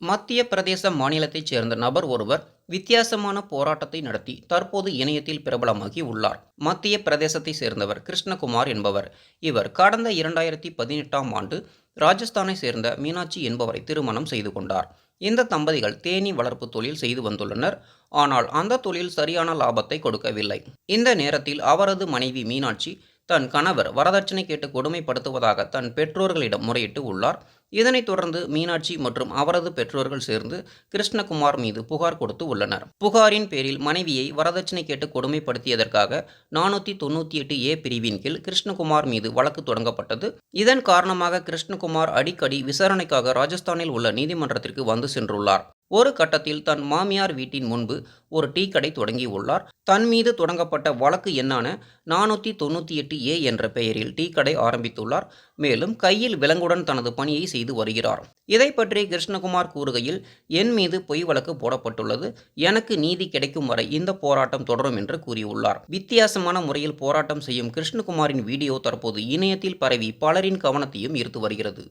மத்திய பிரதேச மாநிலத்தைச் சேர்ந்த நபர் ஒருவர் வித்தியாசமான போராட்டத்தை நடத்தி தற்போது இணையத்தில் பிரபலமாகி உள்ளார். மத்திய பிரதேசத்தை சேர்ந்தவர் கிருஷ்ணகுமார் என்பவர். இவர் கடந்த இரண்டாயிரத்தி பதினெட்டாம் ஆண்டு ராஜஸ்தானை சேர்ந்த மீனாட்சி என்பவரை திருமணம் செய்து கொண்டார். இந்த தம்பதிகள் தேனீ வளர்ப்பு தொழில் செய்து வந்துள்ளனர். ஆனால் அந்த தொழில் சரியான லாபத்தை கொடுக்கவில்லை. இந்த நேரத்தில் அவரது மனைவி மீனாட்சி தன் கணவர் வரதட்சணை கேட்டு கொடுமைப்படுத்துவதாக தன் பெற்றோர்களிடம் முறையிட்டு உள்ளார். இதனைத் தொடர்ந்து மீனாட்சி மற்றும் அவரது பெற்றோர்கள் சேர்ந்து கிருஷ்ணகுமார் மீது புகார் கொடுத்து உள்ளனர். புகாரின் பேரில் மனைவியை வரதட்சணை கேட்டு கொடுமைப்படுத்தியதற்காக நானூற்றி தொண்ணூற்றி எட்டு ஏ பிரிவின் கீழ் கிருஷ்ணகுமார் மீது வழக்கு தொடங்கப்பட்டது. இதன் காரணமாக கிருஷ்ணகுமார் அடிக்கடி விசாரணைக்காக ராஜஸ்தானில் உள்ள நீதிமன்றத்திற்கு வந்து சென்றுள்ளார். ஒரு கட்டத்தில் தன் மாமியார் வீட்டின் முன்பு ஒரு டீ கடை தொடங்கியுள்ளார் தன் மீது தொடங்கப்பட்ட வழக்கு எண்ணான நானூற்றி தொண்ணூற்றி எட்டு ஏ என்ற பெயரில் டீ கடை ஆரம்பித்துள்ளார். மேலும் கையில் விலங்குடன் தனது பணியை செய்து வருகிறார். இதை பற்றி கிருஷ்ணகுமார் கூறுகையில் என் மீது பொய் வழக்கு போடப்பட்டுள்ளது. எனக்கு நீதி கிடைக்கும் வரை இந்த போராட்டம் தொடரும் என்று கூறியுள்ளார். வித்தியாசமான முறையில் போராட்டம் செய்யும் கிருஷ்ணகுமாரின் வீடியோ தற்போது இணையத்தில் பரவி பலரின் கவனத்தையும் ஈர்த்து வருகிறது.